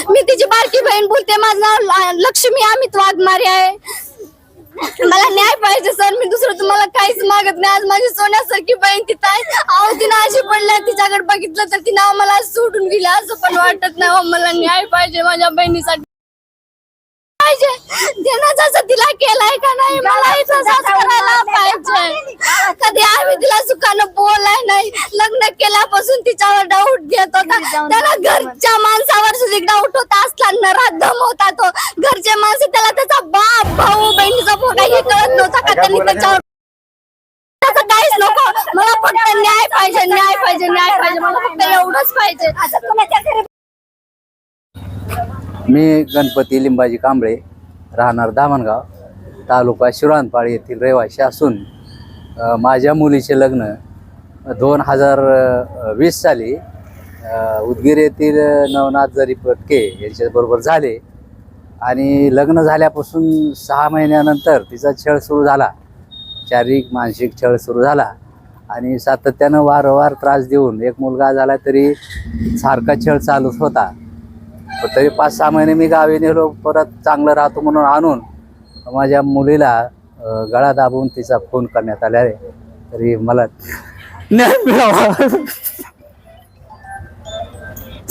सोन्यासारखी बहीण बोलते माझं नाव लक्ष्मी अमित वाघमारे आहे. मला न्याय पाहिजे सर. मी दुसरं तुम्हाला काहीच मागत नाही. आज माझी सोन्यासारखी बहीण तिथं आहे. अहो तिनं अशी पडल्या तिच्याकडे बघितलं तर तिनं मला सोडून गेली. असं पण वाटत नाही. अहो, मला न्याय पाहिजे माझ्या बहिणीसाठी. पाहिजे. त्यानं जसं तिला केलाय का नाही मला तसंच करायला पाहिजे. कधी आम्ही तिला सुखानं बोलाय नाही लग्न केल्यापासून तिच्यावर डाऊट घेत होता. त्याला घरच्या माणसावर सुद्धा डाऊट होता असला नरात दम होता तो. घरचे माणसं त्याला त्याचा बाप भाऊ बहिणीचा फोटा हे कळत नव्हता का त्यांनी त्याच्यावर त्याचं काहीच नको. मला फक्त न्याय पाहिजे न्याय पाहिजे न्याय पाहिजे. मला फक्त एवढंच पाहिजे. मी गणपती लिंबाजी कांबळे राहणार दामणगाव तालुका शिराणपाळ येथील रहिवासी असून माझ्या मुलीचे लग्न दोन हजार वीस साली उदगीर येथील नवनाथ जरी पटके यांच्याबरोबर झाले आणि लग्न झाल्यापासून सहा महिन्यानंतर तिचा छळ सुरू झाला. शारीरिक मानसिक छळ सुरू झाला आणि सातत्यानं वारंवार त्रास देऊन एक मुलगा झाला तरी सारखा छळ चालूच होता. तरी पाच सहा महिने मी गावी नेलो परत चांगलं राहतो म्हणून आणून माझ्या मुलीला गळा दाबून तिचा फोन करण्यात आला आहे. तरी मला न्याय मिळावा.